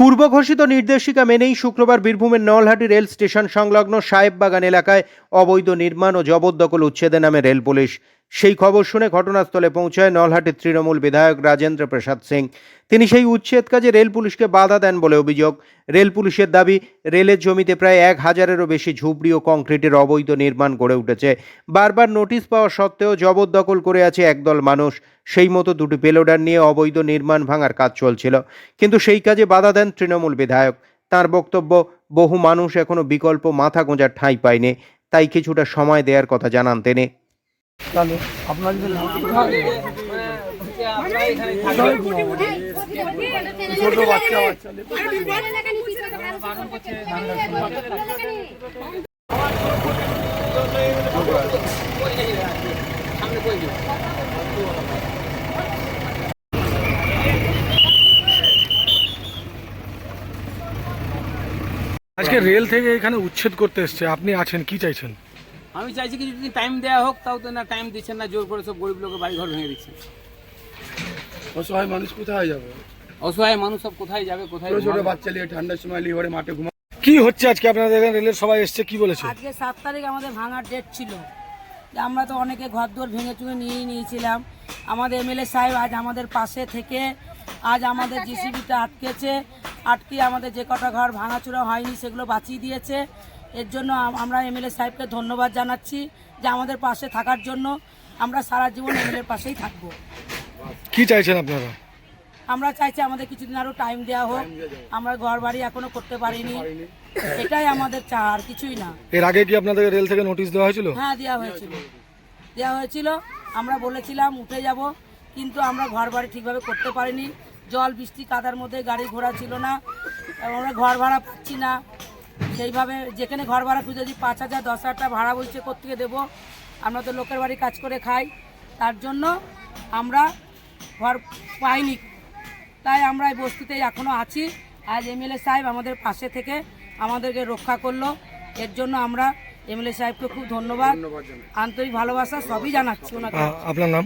পূর্ব ঘোষিত নির্দেশিকা মেনেই শুক্রবার বীরভূমের নলহাটি রেল স্টেশন সংলগ্ন সাহেববাগান এলাকায় অবৈধ নির্মাণ ও জবরদখল উচ্ছেদে নামে রেল পুলিশ। সেই খবর শুনে ঘটনাস্থলে পৌঁছায় নলহাটির তৃণমূল বিধায়ক রাজেন্দ্র প্রসাদ সিং। তিনি সেই উচ্ছেদ কাজে রেল পুলিশকে বাধা দেন বলে অভিযোগ। রেল পুলিশের দাবি, রেলের জমিতে প্রায় এক হাজারেরও বেশি ঝুপড়ি ও কংক্রিটের অবৈধ নির্মাণ গড়ে উঠেছে। বারবার নোটিশ পাওয়া সত্ত্বেও জবরদখল করে আছে একদল মানুষ। সেই মতো দুটি পেলোডার নিয়ে অবৈধ নির্মাণ ভাঙার কাজ চলছিল। কিন্তু সেই কাজে বাধা দেন তৃণমূল বিধায়ক। তার বক্তব্য, বহু মানুষ এখনও বিকল্প মাথা গোঁজার ঠাঁই পায়নি। তাই কিছুটা সময় দেওয়ার কথা জানান তিনি। তাহলে আপনার যদি আজকে রেল থেকে এখানে উচ্ছেদ করতে এসছে। আপনি আছেন কি চাইছেন? আমি চাইছি কি যদি টাইম দেওয়া হোক তাও তো না টাইম দিচ্ছেন না জোর করে সব গরিব লোকের বাড়ি ঘর ভেঙে দিচ্ছেন। অসহায় মানুষ কোথায় যাবে? অসহায় মানুষ সব কোথায় যাবে কোথায় ছোট ছোট বাচ্চা নিয়ে ঠান্ডার সময় লিভারে মাঠে ঘুমা কি হচ্ছে আজকে? আপনাদের এখানে রেলের সবাই এসছে কি বলেছে? আজকে সাত তারিখ আমাদের ভাঙার ডেট ছিল। আমরা তো অনেকে ঘর দুয়ার ভেঙে চুঙে নিয়েই নিয়েছিলাম। আমাদের এমএলএ সাহেব আজ আমাদের পাশে থেকে আজ আমাদের জিসিবিটা আটকেছে। আটকে আমাদের যে কটা ঘর ভাঙাচুরা হয়নি সেগুলো বাঁচিয়ে দিয়েছে। এর জন্য আমরা এমএলএ সাহেবকে ধন্যবাদ জানাচ্ছি যে আমাদের পাশে থাকার জন্য আমরা সারা জীবন এমএলএর পাশেই থাকব। কি চাইছেন আপনারা? আমরা চাইছি আমাদের কিছুদিন আরও টাইম দেওয়া হোক। আমরা ঘর বাড়ি এখনও করতে পারিনি। এটাই আমাদের চা আর কিছুই না। এর আগে কি আপনাদের রেল থেকে নোটিশ দেওয়া হয়েছিল? হ্যাঁ দেওয়া হয়েছিল। দেওয়া হয়েছিল। আমরা বলেছিলাম উঠে যাব কিন্তু আমরা ঘর বাড়ি ঠিকভাবে করতে পারিনি। জল বৃষ্টি কাদার মধ্যে গাড়ি ঘোড়া ছিল না। এবং আমরা ঘর ভাড়া পাচ্ছি না। সেইভাবে যেখানে ঘর ভাড়া খুঁজে দিই পাঁচ হাজার দশ হাজার টাকা ভাড়া বলছে কোথেকে দেবো? আমরা তো লোকের বাড়ি কাজ করে খাই। তার জন্য আমরা ঘর পাইনি। তাই আমরা এই বস্তিতেই এখনও আছি। আজ এমএলএ সাহেব আমাদের পাশে থেকে আমাদেরকে রক্ষা করল। এর জন্য আমরা এমএলএ সাহেবকে খুব ধন্যবাদ। আন্তরিক ভালোবাসা সবই জানাচ্ছি ওনাকে। আপনার নাম?